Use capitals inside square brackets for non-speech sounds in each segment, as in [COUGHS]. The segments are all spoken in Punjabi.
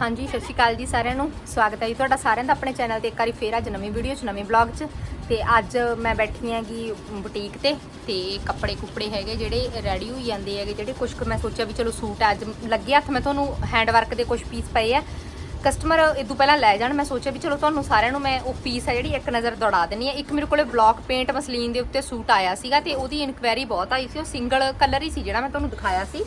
ਹਾਂਜੀ, ਸਤਿ ਸ਼੍ਰੀ ਅਕਾਲ ਜੀ ਸਾਰਿਆਂ ਨੂੰ। ਸਵਾਗਤ ਹੈ ਜੀ ਤੁਹਾਡਾ ਸਾਰਿਆਂ ਦਾ ਆਪਣੇ ਚੈਨਲ ਤੇ। ਇੱਕ ਵਾਰੀ ਫੇਰ ਅੱਜ ਨਵੀਂ ਵੀਡੀਓ 'ਚ, ਨਵੇਂ ਬਲੌਗ 'ਚ। ਤੇ ਅੱਜ ਮੈਂ ਬੈਠੀ ਹੈਗੀ ਬੁਟੀਕ ਤੇ। ਤੇ ਕੱਪੜੇ ਕੁਪੜੇ ਹੈਗੇ ਜਿਹੜੇ ਰੈਡੀ ਹੋਈ ਜਾਂਦੇ ਹੈਗੇ, ਜਿਹੜੇ ਕੁਝ ਕੁ ਮੈਂ ਸੋਚਿਆ ਵੀ ਚਲੋ ਸੂਟ ਅੱਜ ਲੱਗੇ ਹੱਥ, ਮੈਂ ਤੁਹਾਨੂੰ ਹੈਂਡ ਵਰਕ ਦੇ ਕੁਝ ਪੀਸ ਪਏ ਆ। ਕਸਟਮਰ ਇਦੋਂ ਪਹਿਲਾਂ ਲੈ ਜਾਣ, ਮੈਂ ਸੋਚਿਆ ਵੀ ਚਲੋ ਤੁਹਾਨੂੰ ਸਾਰਿਆਂ ਨੂੰ ਮੈਂ ਉਹ ਪੀਸ ਹੈ ਜਿਹੜੀ ਇੱਕ ਨਜ਼ਰ ਦੌੜਾ ਦੇਣੀ ਹੈ। ਇੱਕ ਮੇਰੇ ਕੋਲੇ ਬਲੌਕ ਪੇਂਟ ਮਸਲੀਨ ਦੇ ਉੱਤੇ ਸੂਟ ਆਇਆ ਸੀਗਾ ਤੇ ਉਹਦੀ ਇਨਕੁਆਇਰੀ ਬਹੁਤ ਆਈ ਸੀ। ਉਹ ਸਿੰਗਲ ਕਲਰ ਹੀ ਸੀ ਜਿਹੜਾ ਮੈਂ ਤੁਹਾਨੂੰ ਦਿਖਾਇਆ ਸੀ।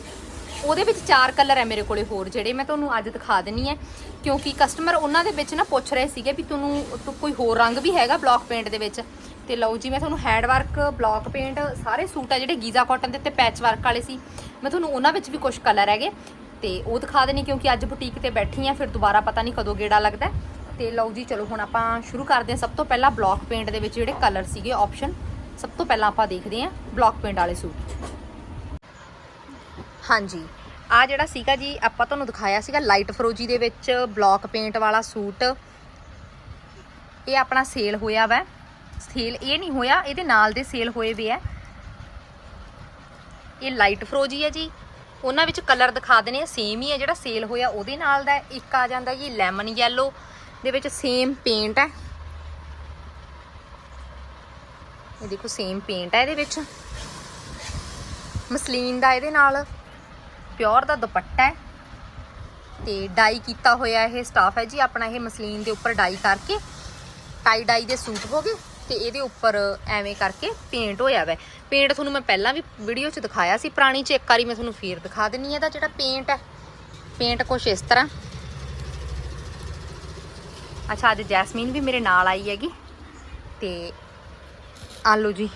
ਉਹਦੇ ਵਿੱਚ ਚਾਰ ਕਲਰ ਹੈ ਮੇਰੇ ਕੋਲੇ ਹੋਰ, ਜਿਹੜੇ ਮੈਂ ਤੁਹਾਨੂੰ ਅੱਜ ਦਿਖਾ ਦਿੰਨੀ ਹੈ। ਕਿਉਂਕਿ ਕਸਟਮਰ ਉਹਨਾਂ ਦੇ ਵਿੱਚ ਨਾ ਪੁੱਛ ਰਹੇ ਸੀਗੇ ਵੀ ਤੁਹਾਨੂੰ ਤੂੰ ਕੋਈ ਹੋਰ ਰੰਗ ਵੀ ਹੈਗਾ ਬਲੌਕ ਪੇਂਟ ਦੇ ਵਿੱਚ। ਤੇ ਲਓ ਜੀ, ਮੈਂ ਤੁਹਾਨੂੰ ਹੈਂਡ ਵਰਕ ਬਲੌਕ ਪੇਂਟ ਸਾਰੇ ਸੂਟ ਆ ਜਿਹੜੇ ਗੀਜ਼ਾ ਕਾਟਨ ਦੇ ਉੱਤੇ ਪੈਚ ਵਰਕ ਵਾਲੇ ਸੀ। ਮੈਂ ਤੁਹਾਨੂੰ ਉਹਨਾਂ ਵਿੱਚ ਵੀ ਕੁਝ ਕਲਰ ਹੈਗੇ। ਤੇ ਉਹ ਦਿਖਾ ਦੇਣੀ ਕਿਉਂਕਿ ਅੱਜ ਬੁਟੀਕ ਤੇ ਬੈਠੀ ਆ ਫਿਰ ਦੁਬਾਰਾ ਪਤਾ ਨਹੀਂ ਕਦੋਂ ਗੇੜਾ ਲੱਗਦਾ ਹੈ। ਤੇ ਲਓ ਜੀ, ਚਲੋ ਹੁਣ ਆਪਾਂ ਸ਼ੁਰੂ ਕਰਦੇ ਹਾਂ। ਸਭ ਤੋਂ ਪਹਿਲਾਂ ਬਲੌਕ ਪੇਂਟ ਦੇ ਵਿੱਚ ਜਿਹੜੇ ਕਲਰ ਸੀਗੇ ਆਪਸ਼ਨ ਸਭ ਤੋਂ ਪਹਿਲਾਂ ਆਪਾਂ ਦੇਖਦੇ ਹਾਂ ਬਲੌਕ ਪੇਂਟ ਵਾਲੇ ਸੂਟ। ਹਾਂਜੀ। ਆ ਜਿਹੜਾ ਸੀਗਾ ਜੀ, ਆਪਾਂ ਤੁਹਾਨੂੰ ਦਿਖਾਇਆ ਸੀਗਾ ਲਾਈਟ ਫਰੋਜੀ ਦੇ ਵਿੱਚ ਬਲੌਕ ਪੇਂਟ ਵਾਲਾ ਸੂਟ। ਇਹ ਆਪਣਾ ਸੇਲ ਹੋਇਆ ਵਾ। ਸੇਲ ਇਹ ਨਹੀਂ ਹੋਇਆ, ਇਹਦੇ ਨਾਲ ਦੇ ਸੇਲ ਹੋਏ ਵੇ ਆ। ਇਹ ਲਾਈਟ ਫਰੋਜੀ ਹੈ ਜੀ। ਉਹਨਾਂ ਵਿੱਚ ਕਲਰ ਦਿਖਾ ਦੇਣੇ ਆ ਸੇਮ ਹੀ ਹੈ ਜਿਹੜਾ ਸੇਲ ਹੋਇਆ ਉਹਦੇ ਨਾਲ ਦਾ। ਇੱਕ ਆ ਜਾਂਦਾ ਜੀ ਲੈਮਨ ਯੈਲੋ ਦੇ ਵਿੱਚ ਸੇਮ ਪੇਂਟ ਹੈ ਇਹ ਦੇਖੋ ਸੇਮ ਪੇਂਟ ਹੈ ਇਹਦੇ ਵਿੱਚ। ਮਸਲੀਨ ਦਾ ਇਹਦੇ ਨਾਲ। ਪਿਓਰ ਦਾ ਦੁਪੱਟਾ ਹੈ ਤੇ ਡਾਈ ਕੀਤਾ ਹੋਇਆ ਇਹ ਸਟਾਫ ਹੈ ਜੀ ਆਪਣਾ ਇਹ ਮਸਲੀਨ ਦੇ ਉੱਪਰ ਡਾਈ ਕਰਕੇ, ਟਾਈ ਡਾਈ ਦੇ ਸੂਟ ਹੋ ਗਏ ਤੇ ਇਹਦੇ ਉੱਪਰ ਐਵੇਂ ਕਰਕੇ ਪੇਂਟ ਹੋਇਆ ਵੈ। ਪੇਂਟ ਤੁਹਾਨੂੰ ਮੈਂ ਪਹਿਲਾਂ ਵੀ ਵੀਡੀਓ 'ਚ ਦਿਖਾਇਆ ਸੀ, ਪੁਰਾਣੀ 'ਚ ਇੱਕ ਵਾਰੀ ਮੈਂ ਤੁਹਾਨੂੰ ਫੇਰ ਦਿਖਾ ਦਿੰਨੀ ਇਹਦਾ ਜਿਹੜਾ ਪੇਂਟ ਹੈ। ਪੇਂਟ ਕੁਛ ਇਸ ਤਰ੍ਹਾਂ। ਅੱਛਾ, ਅੱਜ ਜੈਸਮੀਨ ਵੀ ਮੇਰੇ ਨਾਲ ਆਈ ਹੈਗੀ ਤੇ ਆ ਜੀ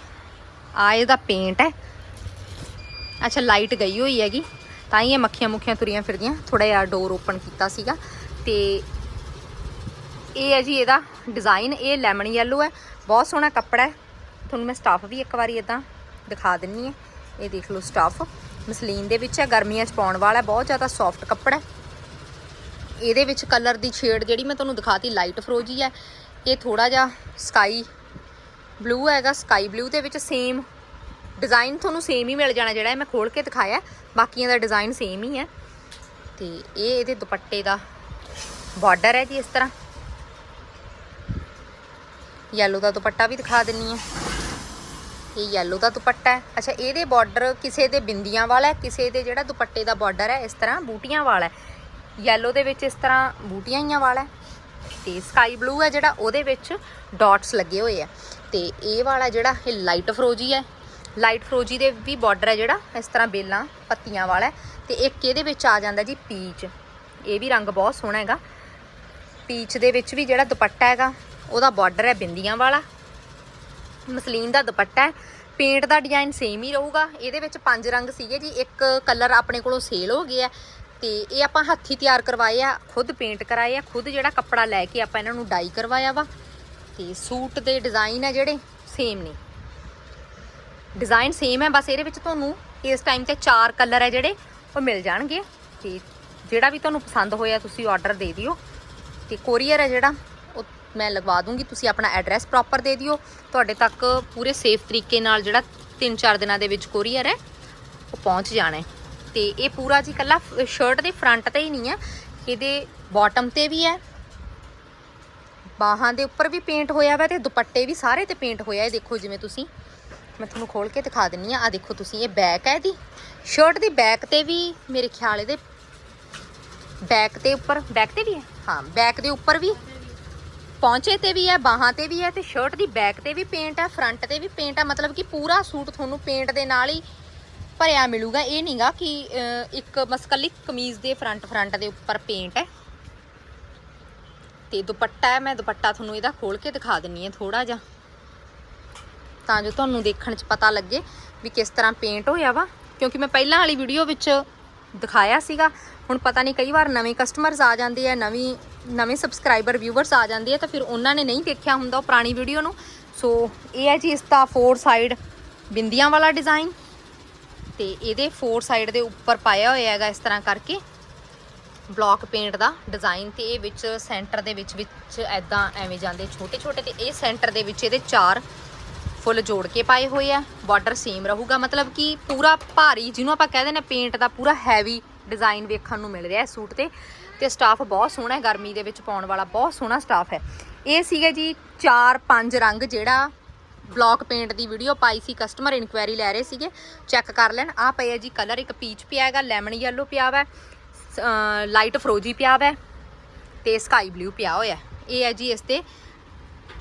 ਆ ਇਹਦਾ ਪੇਂਟ ਹੈ। ਅੱਛਾ ਲਾਈਟ ਗਈ ਹੋਈ ਹੈਗੀ। ਤਾਂ ਹੀ ਇਹ ਮੱਖੀਆਂ ਮੁੱਖੀਆਂ ਤੁਰੀਆਂ ਫਿਰਦੀਆਂ। ਥੋੜਾ ਜਿਹਾ ਡੋਰ ਓਪਨ ਕੀਤਾ ਸੀਗਾ ਤੇ ਇਹ ਹੈ ਜੀ ਇਹਦਾ ਡਿਜ਼ਾਈਨ ਇਹ ਲੈਮਨ ਯੈਲੋ ਹੈ। ਬਹੁਤ ਸੋਹਣਾ ਕੱਪੜਾ ਹੈ। ਤੁਹਾਨੂੰ ਮੈਂ ਸਟਾਫ ਵੀ ਇੱਕ ਵਾਰੀ ਇਦਾਂ ਦਿਖਾ ਦਿੰਨੀ ਹੈ। ਇਹ ਦੇਖ ਲਓ ਸਟਾਫ ਮਸਲੀਨ ਦੇ ਵਿੱਚ ਹੈ। ਗਰਮੀਆਂ 'ਚ ਪਾਉਣ ਵਾਲਾ ਬਹੁਤ ਜ਼ਿਆਦਾ ਸੌਫਟ ਕੱਪੜਾ ਹੈ। ਇਹਦੇ ਵਿੱਚ ਕਲਰ ਦੀ ਸ਼ੇਡ ਜਿਹੜੀ ਮੈਂ ਤੁਹਾਨੂੰ ਦਿਖਾਤੀ ਲਾਈਟ ਫਰੋਜੀ ਹੈ। ਇਹ ਥੋੜਾ ਜਿਹਾ ਸਕਾਈ ਬਲੂ ਹੈਗਾ। ਸਕਾਈ ਬਲੂ ਦੇ ਵਿੱਚ ਸੇਮ ਡਿਜ਼ਾਈਨ ਤੁਹਾਨੂੰ ਸੇਮ ਹੀ ਮਿਲ ਜਾਣਾ ਜਿਹੜਾ ਮੈਂ ਖੋਲ ਕੇ ਦਿਖਾਇਆ ਬਾਕੀਆਂ ਦਾ ਡਿਜ਼ਾਈਨ ਸੇਮ ਹੀ ਹੈ। ਤੇ ਇਹ ਇਹਦੇ ਦੁਪੱਟੇ ਦਾ ਬਾਰਡਰ ਹੈ ਜੀ ਇਸ ਤਰ੍ਹਾਂ। ਯੈਲੋ ਦਾ ਦੁਪੱਟਾ ਵੀ ਦਿਖਾ ਦਿੰਨੀ ਆ ਇਹ ਯੈਲੋ ਦਾ ਦੁਪੱਟਾ ਹੈ। ਅੱਛਾ, ਇਹਦੇ ਬਾਰਡਰ ਕਿਸੇ ਦੇ ਬਿੰਦੀਆਂ ਵਾਲਾ ਹੈ, ਕਿਸੇ ਦੇ ਜਿਹੜਾ ਦੁਪੱਟੇ ਦਾ ਬਾਰਡਰ ਹੈ, ਇਸ ਤਰ੍ਹਾਂ ਬੂਟੀਆਂ ਵਾਲਾ ਹੈ। ਯੈਲੋ ਦੇ ਵਿੱਚ ਇਸ ਤਰ੍ਹਾਂ ਬੂਟੀਆਂ ਹੀ ਵਾਲਾ ਹੈ। ਤੇ ਸਕਾਈ ਬਲੂ ਹੈ ਜਿਹੜਾ, ਉਹਦੇ ਵਿੱਚ ਡਾਟਸ ਲੱਗੇ ਹੋਏ ਆ। ਤੇ ਇਹ ਵਾਲਾ ਜਿਹੜਾ ਇਹ ਲਾਈਟ ਫਰੋਜੀ ਹੈ ਲਾਈਟ ਫਰੋਜੀ ਦੇ ਵੀ ਬਾਰਡਰ ਹੈ ਜਿਹੜਾ, ਇਸ ਤਰ੍ਹਾਂ ਬੇਲਾਂ, ਪੱਤੀਆਂ ਵਾਲਾ ਹੈ, ਤੇ ਇੱਕ ਇਹਦੇ ਵਿੱਚ ਆ ਜਾਂਦਾ ਜੀ? ਪੀਚ। ਇਹ ਵੀ ਰੰਗ ਬਹੁਤ ਸੋਹਣਾ ਹੈਗਾ। ਪੀਚ ਦੇ ਵਿੱਚ ਵੀ ਜਿਹੜਾ ਦੁਪੱਟਾ ਹੈਗਾ, ਉਹਦਾ ਬਾਰਡਰ ਹੈ ਬਿੰਦੀਆਂ ਵਾਲਾ। ਮਸਲੀਨ ਦਾ ਦੁਪੱਟਾ ਹੈ। ਪੇਂਟ ਦਾ ਡਿਜ਼ਾਈਨ ਸੇਮ ਹੀ ਰਹੂਗਾ। ਇਹਦੇ ਵਿੱਚ ਪੰਜ ਰੰਗ ਸੀਗੇ ਜੀ। ਇੱਕ ਕਲਰ ਆਪਣੇ ਕੋਲੋਂ ਸੇਲ ਹੋ ਗਿਆ ਤੇ ਇਹ ਆਪਾਂ ਹੱਥੀ ਤਿਆਰ ਕਰਵਾਏ ਆ, ਖੁਦ ਪੇਂਟ ਕਰਾਏ ਆ, ਖੁਦ ਜਿਹੜਾ ਕੱਪੜਾ ਲੈ ਕੇ ਆਪਾਂ ਇਹਨਾਂ ਨੂੰ ਡਾਈ ਕਰਵਾਇਆ ਵਾ। ਤੇ ਸੂਟ ਦੇ ਡਿਜ਼ਾਈਨ ਆ ਜਿਹੜੇ, ਸੇਮ ਨੇ। ਡਿਜ਼ਾਈਨ ਸੇਮ ਹੈ, ਬਸ ਇਹਦੇ ਵਿੱਚ ਤੁਹਾਨੂੰ ਇਸ ਟਾਈਮ ਤੇ ਚਾਰ ਕਲਰ ਹੈ ਜਿਹੜੇ, ਉਹ ਮਿਲ ਜਾਣਗੇ। ਤੇ ਜਿਹੜਾ ਵੀ ਤੁਹਾਨੂੰ ਪਸੰਦ ਹੋਇਆ, ਤੁਸੀਂ ਆਰਡਰ ਦੇ ਦਿਓ। ਤੇ ਕੋਰੀਅਰ ਹੈ ਜਿਹੜਾ, ਉਹ ਮੈਂ ਲਗਵਾ ਦੂੰਗੀ, ਤੁਸੀਂ ਆਪਣਾ ਐਡਰੈਸ ਪ੍ਰੋਪਰ ਦੇ ਦਿਓ। ਤੁਹਾਡੇ ਤੱਕ ਪੂਰੇ ਸੇਫ ਤਰੀਕੇ ਨਾਲ ਜਿਹੜਾ 3-4 ਦਿਨਾਂ ਦੇ ਵਿੱਚ ਕੋਰੀਅਰ ਹੈ, ਉਹ ਪਹੁੰਚ ਜਾਣਾ ਹੈ। ਤੇ ਇਹ ਪੂਰਾ ਜੀ ਕੱਲਾ ਸ਼ਰਟ ਦੇ ਫਰੰਟ ਤੇ ਹੀ ਨਹੀਂ ਹੈ, ਇਹਦੇ ਬਾਟਮ ਤੇ ਵੀ ਹੈ। ਬਾਹਾਂ ਦੇ ਉੱਪਰ ਵੀ ਪੇਂਟ ਹੋਇਆ ਵਾ ਤੇ ਦੁਪੱਟੇ ਵੀ ਸਾਰੇ ਤੇ ਪੇਂਟ ਹੋਇਆ ਹੈ, ਦੇਖੋ ਜਿਵੇਂ ਤੁਸੀਂ। ਮੈਂ ਤੁਹਾਨੂੰ ਖੋਲ ਕੇ ਦਿਖਾ ਦਿੰਨੀ ਆ। ਆ ਦੇਖੋ ਤੁਸੀਂ ਇਹ ਬੈਕ ਹੈ ਇਹਦੀ। ਸ਼ਰਟ ਦੀ ਬੈਕ ਤੇ ਵੀ ਮੇਰੇ ਖਿਆਲ ਇਹਦੇ ਬੈਕ ਤੇ ਉੱਪਰ ਬੈਕ ਤੇ ਵੀ ਹੈ? ਹਾਂ ਬੈਕ ਦੇ ਉੱਪਰ ਵੀ। ਪੌਂਚੇ ਤੇ ਵੀ ਹੈ ਬਾਹਾਂ ਤੇ ਵੀ ਹੈ ਤੇ ਸ਼ਰਟ ਦੀ ਬੈਕ ਤੇ ਵੀ ਪੇਂਟ ਹੈ ਫਰੰਟ ਤੇ ਵੀ ਪੇਂਟ ਹੈ ਮਤਲਬ ਕਿ ਪੂਰਾ ਸੂਟ ਤੁਹਾਨੂੰ ਪੇਂਟ ਦੇ ਨਾਲ ਹੀ ਭਰਿਆ ਮਿਲੂਗਾ। ਇਹ ਨਹੀਂਗਾ ਕਿ ਇੱਕ ਮਸਕਲੀ ਕਮੀਜ਼ ਦੇ ਫਰੰਟ ਫਰੰਟ ਦੇ ਉੱਪਰ ਪੇਂਟ ਹੈ। ਤੇ ਦੁਪੱਟਾ ਹੈ ਮੈਂ ਦੁਪੱਟਾ ਤੁਹਾਨੂੰ ਇਹਦਾ ਖੋਲ ਕੇ ਦਿਖਾ ਦਿੰਨੀ ਆ ਥੋੜਾ ਜਿਹਾ। ਤਾਂ ਜੋ ਤੁਹਾਨੂੰ ਦੇਖਣ 'ਚ ਪਤਾ ਲੱਗੇ ਵੀ ਕਿਸ ਤਰ੍ਹਾਂ ਪੇਂਟ ਹੋਇਆ ਵਾ। ਕਿਉਂਕਿ ਮੈਂ ਪਹਿਲਾਂ ਵਾਲੀ ਵੀਡੀਓ ਵਿੱਚ ਦਿਖਾਇਆ ਸੀਗਾ। ਹੁਣ ਪਤਾ ਨਹੀਂ ਕਈ ਵਾਰ ਨਵੇਂ ਕਸਟਮਰਸ ਆ ਜਾਂਦੇ ਆ, ਨਵੀਂ, ਨਵੇਂ ਸਬਸਕ੍ਰਾਈਬਰ ਵਿਊਵਰਸ ਆ ਜਾਂਦੇ ਆ ਤਾਂ ਫਿਰ ਉਹਨਾਂ ਨੇ ਨਹੀਂ ਦੇਖਿਆ ਹੁੰਦਾ ਉਹ ਪੁਰਾਣੀ ਵੀਡੀਓ ਨੂੰ। ਸੋ ਇਹ ਹੈ ਜੀ ਇਸ ਦਾ ਫੋਰ ਸਾਈਡ ਬਿੰਦੀਆਂ ਵਾਲਾ ਡਿਜ਼ਾਈਨ ਤੇ ਇਹਦੇ ਫੋਰ ਸਾਈਡ ਦੇ ਉੱਪਰ ਪਾਇਆ ਹੋਇਆ ਹੈਗਾ ਇਸ ਤਰ੍ਹਾਂ ਕਰਕੇ ਬਲੌਕ ਪੇਂਟ ਦਾ ਡਿਜ਼ਾਈਨ ਤੇ ਇਹ ਵਿੱਚ ਸੈਂਟਰ ਦੇ ਵਿੱਚ ਵਿੱਚ ਐਦਾਂ ਐਵੇਂ ਜਾਂਦੇ ਛੋਟੇ ਛੋਟੇ ਤੇ ਇਹ ਸੈਂਟਰ ਦੇ ਵਿੱਚ ਇਹਦੇ ਚਾਰ ਫੁੱਲ ਜੋੜ ਕੇ ਪਾਏ ਹੋਏ ਆ। ਬਾਰਡਰ ਸੇਮ ਰਹੂਗਾ। ਮਤਲਬ ਕਿ ਪੂਰਾ ਭਾਰੀ, ਜਿਹਨੂੰ ਆਪਾਂ ਕਹਿੰਦੇ ਨੇ ਪੇਂਟ ਦਾ ਪੂਰਾ ਹੈਵੀ ਡਿਜ਼ਾਈਨ ਵੇਖਣ ਨੂੰ ਮਿਲ ਰਿਹਾ ਹੈ ਸੂਟ ਤੇ। ਤੇ ਸਟਾਫ ਬਹੁਤ ਸੋਹਣਾ ਹੈ। ਗਰਮੀ ਦੇ ਵਿੱਚ ਪਾਉਣ ਵਾਲਾ ਬਹੁਤ ਸੋਹਣਾ ਸਟਾਫ ਹੈ। ਇਹ ਸੀਗਾ ਜੀ 4-5 ਰੰਗ ਜਿਹੜਾ ਬਲੌਕ ਪੇਂਟ ਦੀ ਵੀਡੀਓ ਪਾਈ ਸੀ। ਕਸਟਮਰ ਇਨਕੁਆਇਰੀ ਲੈ ਰਹੇ ਸੀਗੇ। ਚੈੱਕ ਕਰ ਲੈਣ। ਆ ਪਏ ਜੀ ਕਲਰ ਇੱਕ ਪੀਚ ਪਿਆ ਹੈਗਾ ਲੈਮਨ ਯੈਲੋ ਪਿਆ ਵਾ ਲਾਈਟ ਫਰੋਜੀ ਪਿਆ ਵਾ ਤੇ ਸਕਾਈ ਬਲੂ ਪਿਆ ਹੋਇਆ। ਇਹ ਹੈ ਜੀ ਇਸ ਤੇ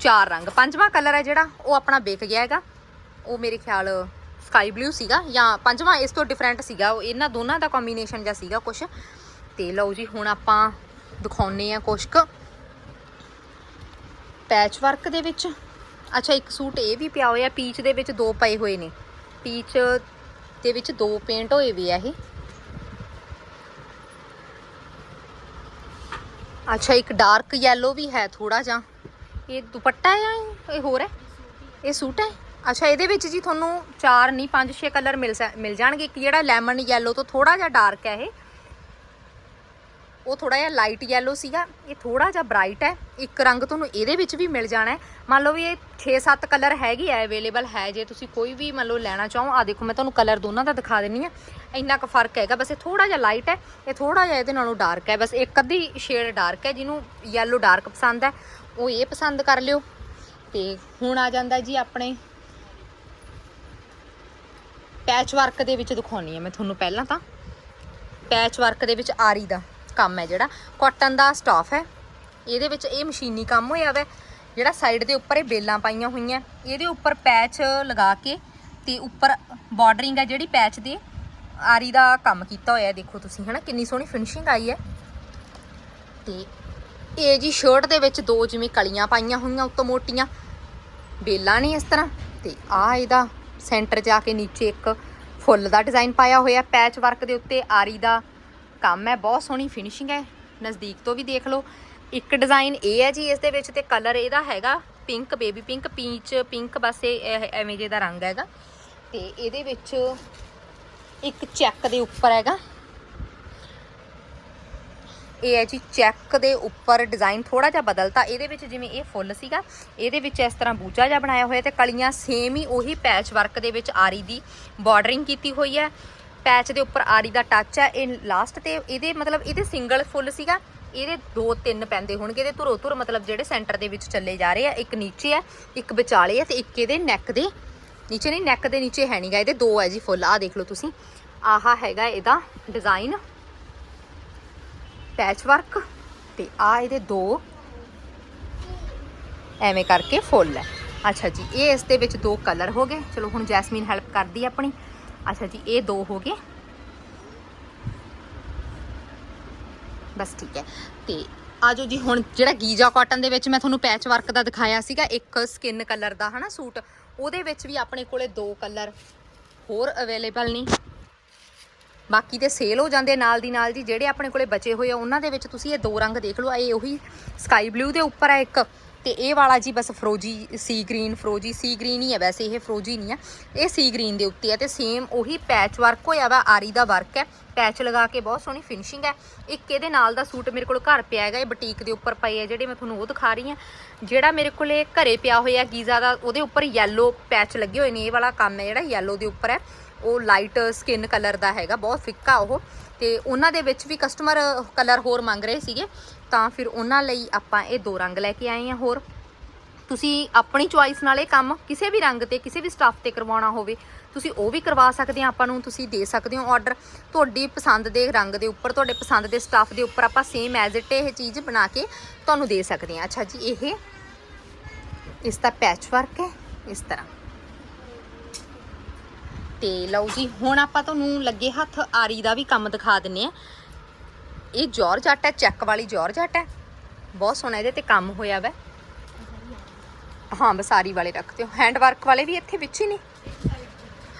ਚਾਰ ਰੰਗ। ਪੰਜਵਾਂ ਕਲਰ ਹੈ ਜਿਹੜਾ, ਉਹ ਆਪਣਾ ਵਿਕ ਗਿਆ ਹੈਗਾ। ਉਹ ਮੇਰੇ ਖਿਆਲ ਸਕਾਈ ਬਲੂ ਸੀਗਾ ਜਾਂ ਪੰਜਵਾਂ, ਇਸ ਤੋਂ ਡਿਫਰੈਂਟ ਸੀਗਾ। ਉਹ ਇਹਨਾਂ ਦੋਨਾਂ ਦਾ ਕੰਬੀਨੇਸ਼ਨ ਜਿਹਾ ਸੀਗਾ ਕੁਝ ਤੇ ਲਓ ਜੀ, ਹੁਣ ਆਪਾਂ ਦਿਖਾਉਨੇ ਆ ਕੁਛ ਕੁ ਪੈਚ ਵਰਕ ਦੇ ਵਿੱਚ, ਅੱਛਾ, ਇੱਕ ਸੂਟ ਇਹ ਵੀ ਪਿਆ ਹੋਇਆ ਪੀਚ ਦੇ ਵਿੱਚ ਦੋ ਪਏ ਹੋਏ ਨੇ। ਪੀਚ ਦੇ ਵਿੱਚ ਦੋ ਪੇਂਟ ਹੋਏ ਵੀ ਆ ਇਹ। ਅੱਛਾ, ਇੱਕ ਡਾਰਕ ਯੈਲੋ ਵੀ ਹੈ ਥੋੜਾ ਜਿਹਾ। ਇਹ ਦੁਪੱਟਾ ਹੈ ਜਾਂ ਇਹ ਹੋਰ ਹੈ? ਇਹ ਸੂਟ ਹੈ? ਅੱਛਾ, ਇਹਦੇ ਵਿੱਚ ਜੀ ਤੁਹਾਨੂੰ ਚਾਰ ਨਹੀਂ 5 6 ਕਲਰ ਮਿਲ ਸਕ- ਮਿਲ ਜਾਣਗੇ। ਇੱਕ ਜਿਹੜਾ ਲੈਮਨ ਯੈਲੋ ਤੋਂ ਥੋੜਾ ਜਿਹਾ ਡਾਰਕ ਹੈ ਇਹ। ਉਹ ਥੋੜਾ ਜਿਹਾ ਲਾਈਟ ਯੈਲੋ ਸੀਗਾ। ਇਹ ਥੋੜਾ ਜਿਹਾ ਬ੍ਰਾਈਟ ਹੈ। ਇੱਕ ਰੰਗ ਤੁਹਾਨੂੰ ਇਹਦੇ ਵਿੱਚ ਵੀ ਮਿਲ ਜਾਣਾ ਮੰਨ ਲਓ ਵੀ ਇਹ 6-7 ਕਲਰ ਹੈਗੇ ਆ ਅਵੇਲੇਬਲ ਹੈ ਜੇ ਤੁਸੀਂ ਕੋਈ ਵੀ ਮੰਨ ਲਓ ਲੈਣਾ ਚਾਹੋ। ਆ ਦੇਖੋ, ਮੈਂ ਤੁਹਾਨੂੰ ਕਲਰ ਦੋਨਾਂ ਦਾ ਦਿਖਾ ਦਿੰਨੀ ਆ ਇੰਨਾ ਕੁ ਫ਼ਰਕ ਹੈਗਾ। ਬਸ ਇਹ ਥੋੜਾ ਜਿਹਾ ਲਾਈਟ ਹੈ। ਇਹ ਥੋੜਾ ਜਿਹਾ ਇਹਦੇ ਨਾਲੋਂ ਡਾਰਕ ਹੈ। ਬਸ ਇੱਕ ਅੱਧੀ ਸ਼ੇਡ ਡਾਰਕ ਹੈ, ਜਿਹਨੂੰ ਯੈਲੋ ਡਾਰਕ ਪਸੰਦ ਹੈ। ਉਹ ਇਹ ਪਸੰਦ ਕਰ ਲਿਓ। ਤੇ ਹੁਣ ਆ ਜਾਂਦਾ ਜੀ ਆਪਣੇ ਪੈਚ ਵਰਕ ਦੇ ਵਿੱਚ ਦਿਖਾਉਣੀ ਹੈ ਮੈਂ ਤੁਹਾਨੂੰ ਪਹਿਲਾਂ ਤਾਂ। ਪੈਚ ਵਰਕ ਦੇ ਵਿੱਚ ਆਰੀ ਦਾ ਕੰਮ ਹੈ ਜਿਹੜਾ। ਕਾਟਨ ਦਾ ਸਟਾਫ ਹੈ। ਇਹਦੇ ਵਿੱਚ ਇਹ ਮਸ਼ੀਨੀ ਕੰਮ ਹੋਇਆ ਵੈ, ਜਿਹੜਾ ਸਾਈਡ ਦੇ ਉੱਪਰ ਇਹ ਬੇਲਾਂ ਪਾਈਆਂ ਹੋਈਆਂ। ਇਹਦੇ ਉੱਪਰ ਪੈਚ ਲਗਾ ਕੇ ਤੇ ਉੱਪਰ ਬਾਰਡਰਿੰਗ ਹੈ ਜਿਹੜੀ ਪੈਚ ਦੇ। ਆਰੀ ਦਾ ਕੰਮ ਕੀਤਾ ਹੋਇਆ, ਦੇਖੋ ਤੁਸੀਂ, ਹਨਾ? ਕਿੰਨੀ ਸੋਹਣੀ ਫਿਨਿਸ਼ਿੰਗ ਆਈ ਹੈ। ਤੇ ਇਹ ਜੀ ਸ਼ਰਟ ਦੇ ਵਿੱਚ ਦੋ ਜਿਵੇਂ ਕਲੀਆਂ ਪਾਈਆਂ ਹੋਈਆਂ ਉੱਤੋਂ ਮੋਟੀਆਂ, ਬੇਲਾਂ ਨੇ ਇਸ ਤਰ੍ਹਾਂ ਤੇ ਆ ਇਹਦਾ ਸੈਂਟਰ ਜਾ ਕੇ ਨੀਚੇ ਇੱਕ ਫੁੱਲ ਦਾ ਡਿਜ਼ਾਈਨ ਪਾਇਆ ਹੋਇਆ ਪੈਚ ਵਰਕ ਦੇ ਉੱਤੇ ਆਰੀ ਦਾ ਕੰਮ ਹੈ, ਬਹੁਤ ਸੋਹਣੀ ਫਿਨਿਸ਼ਿੰਗ ਹੈ, ਨਜ਼ਦੀਕ ਤੋਂ ਵੀ ਦੇਖ ਲਓ। ਇੱਕ ਡਿਜ਼ਾਈਨ ਇਹ ਹੈ ਜੀ ਇਸ ਦੇ ਵਿੱਚ ਤੇ ਕਲਰ ਇਹਦਾ ਹੈਗਾ pink baby pink peach pink ਬਸ ਇਹ ਇਹ ਐਵੇਂ ਜੇ ਦਾ ਰੰਗ ਹੈਗਾ। ਤੇ ਇਹਦੇ ਵਿੱਚ ਇੱਕ ਚੈੱਕ ਦੇ ਉੱਪਰ ਹੈਗਾ ਇਹ ਹੈ ਜੀ ਚੈੱਕ ਦੇ ਉੱਪਰ ਡਿਜ਼ਾਈਨ ਥੋੜਾ ਜਿਹਾ ਬਦਲਤਾ। ਇਹਦੇ ਵਿੱਚ ਜਿਵੇਂ ਇਹ ਫੁੱਲ ਸੀਗਾ, ਇਹਦੇ ਵਿੱਚ ਇਸ ਤਰ੍ਹਾਂ ਬੂਜਾ ਜਿਹਾ ਬਣਾਇਆ ਹੋਇਆ ਤੇ ਕਲੀਆਂ ਸੇਮ ਹੀ ਉਹੀ ਪੈਚ ਵਰਕ ਦੇ ਵਿੱਚ ਆਰੀ ਦੀ ਬਾਰਡਰਿੰਗ ਕੀਤੀ ਹੋਈ ਹੈ। ਪੈਚ ਦੇ ਉੱਪਰ ਆਰੀ ਦਾ ਟੱਚ ਹੈ। ਇਹ ਲਾਸਟ ਤੇ ਇਹਦੇ ਮਤਲਬ ਇਹਦੇ ਸਿੰਗਲ ਫੁੱਲ ਸੀਗਾ। ਇਹਦੇ ਦੋ ਤਿੰਨ ਪੈਂਦੇ ਹੋਣਗੇ ਇਹਦੇ ਧੁਰੋ ਧੁਰ ਮਤਲਬ ਜਿਹੜੇ ਸੈਂਟਰ ਦੇ ਵਿੱਚ ਚੱਲੇ ਜਾ ਰਹੇ ਆ। ਇੱਕ ਨੀਚੇ ਹੈ, ਇੱਕ ਵਿਚਾਲੇ ਹੈ ਤੇ ਇੱਕ ਇਹਦੇ ਨੈਕ ਦੇ ਨੀਚੇ ਨਹੀਂ ਨੈਕ ਦੇ ਨੀਚੇ ਹੈ ਨਹੀਂਗਾ ਇਹਦੇ ਦੋ ਹੈ ਜੀ ਫੁੱਲ। ਆਹ ਦੇਖ ਲਓ ਤੁਸੀਂ। ਆਹਾ ਹੈਗਾ ਇਹਦਾ ਡਿਜ਼ਾਈਨ ਪੈਚ ਵਰਕ ਤੇ ਆ ਇਹਦੇ ਦੋ ਐਵੇਂ ਕਰਕੇ ਫੁੱਲ ਹੈ। ਅੱਛਾ ਜੀ, ਇਹ ਇਸ ਦੇ ਵਿੱਚ ਦੋ ਕਲਰ ਹੋ ਗਏ। ਚਲੋ ਹੁਣ ਜੈਸਮੀਨ ਹੈਲਪ ਕਰਦੀ ਆਪਣੀ। ਅੱਛਾ ਜੀ, ਇਹ ਦੋ ਹੋ ਗਏ। ਬਸ ਠੀਕ ਹੈ। ਤੇ ਆਜੋ ਜੀ, ਹੁਣ ਜਿਹੜਾ ਗੀਜਾ ਕਾਟਨ ਦੇ ਵਿੱਚ ਮੈਂ ਤੁਹਾਨੂੰ ਪੈਚ ਵਰਕ ਦਾ ਦਿਖਾਇਆ ਸੀਗਾ, ਇੱਕ ਸਕਿਨ ਕਲਰ ਦਾ ਹਨਾ ਸੂਟ, ਉਹਦੇ ਵਿੱਚ ਵੀ ਆਪਣੇ ਕੋਲੇ ਦੋ ਕਲਰ ਹੋਰ ਅਵੇਲੇਬਲ ਨਹੀਂ ਬਾਕੀ ਤੇ ਸੇਲ ਹੋ ਜਾਂਦੇ ਨਾਲ ਦੀ ਨਾਲ ਜੀ, ਜਿਹੜੇ ਆਪਣੇ ਕੋਲੇ ਬਚੇ ਹੋਏ ਆ, ਉਹਨਾਂ ਦੇ ਵਿੱਚ ਤੁਸੀਂ ਇਹ ਦੋ ਰੰਗ ਦੇਖ ਲਓ। ਇਹ ਉਹੀ ਸਕਾਈ ਬਲੂ ਦੇ ਉੱਪਰ ਹੈ ਇੱਕ, ਤੇ ਇਹ ਵਾਲਾ ਜੀ ਬਸ ਫਰੋਜੀ ਸੀ ਗ੍ਰੀਨ ਫਰੋਜੀ ਸੀ ਗ੍ਰੀਨ ਹੀ ਹੈ ਵੈਸੇ, ਇਹ ਫਰੋਜੀ ਨਹੀਂ ਆ। ਇਹ ਸੀ ਗ੍ਰੀਨ ਦੇ ਉੱਤੇ ਹੈ ਤੇ ਸੇਮ ਉਹੀ ਪੈਚ ਵਰਕ ਹੋਇਆ ਵਾ, ਆਰੀ ਦਾ ਵਰਕ ਹੈ। ਪੈਚ ਲਗਾ ਕੇ ਬਹੁਤ ਸੋਹਣੀ ਫਿਨਿਸ਼ਿੰਗ ਹੈ। ਇੱਕ ਇਹਦੇ ਨਾਲ ਦਾ ਸੂਟ ਮੇਰੇ ਕੋਲ ਘਰ ਪਿਆ ਹੈਗਾ, ਇਹ ਬੁਟੀਕ ਦੇ ਉੱਪਰ ਪਏ ਆ ਜਿਹੜੇ ਮੈਂ ਤੁਹਾਨੂੰ ਉਹ ਦਿਖਾ ਰਹੀ ਹਾਂ। ਜਿਹੜਾ ਮੇਰੇ ਕੋਲੇ ਘਰੇ ਪਿਆ ਹੋਇਆ ਗੀਜ਼ਾ ਦਾ, ਉਹਦੇ ਉੱਪਰ ਯੈਲੋ ਪੈਚ ਲੱਗੇ ਹੋਏ ਨੇ, ਇਹ ਵਾਲਾ ਕੰਮ ਹੈ ਜਿਹੜਾ ਯੈਲੋ ਦੇ ਉੱਪਰ ਹੈ। ਉਹ ਲਾਈਟ ਸਕਿਨ ਕਲਰ ਦਾ ਹੈਗਾ, ਬਹੁਤ ਫਿੱਕਾ ਉਹ। ਤੇ ਉਹਨਾਂ ਦੇ ਵਿੱਚ ਵੀ ਕਸਟਮਰ ਕਲਰ ਹੋਰ ਮੰਗ ਰਹੇ ਸੀਗੇ। ਤਾਂ ਫਿਰ ਉਹਨਾਂ ਲਈ ਆਪਾਂ ਇਹ ਦੋ ਰੰਗ ਲੈ ਕੇ ਆਏ ਆ ਹੋਰ। ਤੁਸੀਂ ਆਪਣੀ ਚੁਆਇਸ ਨਾਲ ਇਹ ਕੰਮ ਕਿਸੇ ਵੀ ਰੰਗ ਤੇ, ਕਿਸੇ ਵੀ ਸਟਾਫ ਤੇ ਕਰਵਾਉਣਾ ਹੋਵੇ, ਤੁਸੀਂ ਉਹ ਵੀ ਕਰਵਾ ਸਕਦੇ ਆ, ਆਪਾਂ ਨੂੰ ਤੁਸੀਂ ਦੇ ਸਕਦੇ ਹੋ ਆਰਡਰ ਤੁਹਾਡੀ ਪਸੰਦ ਦੇ ਰੰਗ ਦੇ ਉੱਪਰ, ਤੁਹਾਡੇ ਪਸੰਦ ਦੇ ਸਟਾਫ ਦੇ ਉੱਪਰ ਆਪਾਂ ਸੇਮ ਐਜ਼ ਇਟ ਇਹ ਚੀਜ਼ ਬਣਾ ਕੇ ਤੁਹਾਨੂੰ ਦੇ ਸਕਦੇ ਆ। ਅੱਛਾ ਜੀ, ਇਹ ਇਸ ਦਾ ਪੈਚ ਵਰਕ ਹੈ, ਇਸ ਤਰ੍ਹਾਂ। ਤੇ ਲਓ ਜੀ, ਹੁਣ ਆਪਾਂ ਤੁਹਾਨੂੰ ਲੱਗੇ ਹੱਥ ਆਰੀ ਦਾ ਵੀ ਕੰਮ ਦਿਖਾ ਦਿੰਨੇ ਆ। ਇਹ ਜੋਰਜੱਟ ਹੈ, ਚੈੱਕ ਵਾਲੀ ਜੋਰਜੱਟ ਹੈ। ਬਹੁਤ ਸੋਹਣਾ ਇਹਦੇ ਤੇ ਕੰਮ ਹੋਇਆ ਵੈ। ਹਾਂ ਬਸਾਰੀ ਵਾਲੇ ਰੱਖ ਦਿਓ ਹੈਂਡ ਵਰਕ ਵਾਲੇ ਵੀ ਇੱਥੇ ਵਿੱਚ ਹੀ ਨੇ?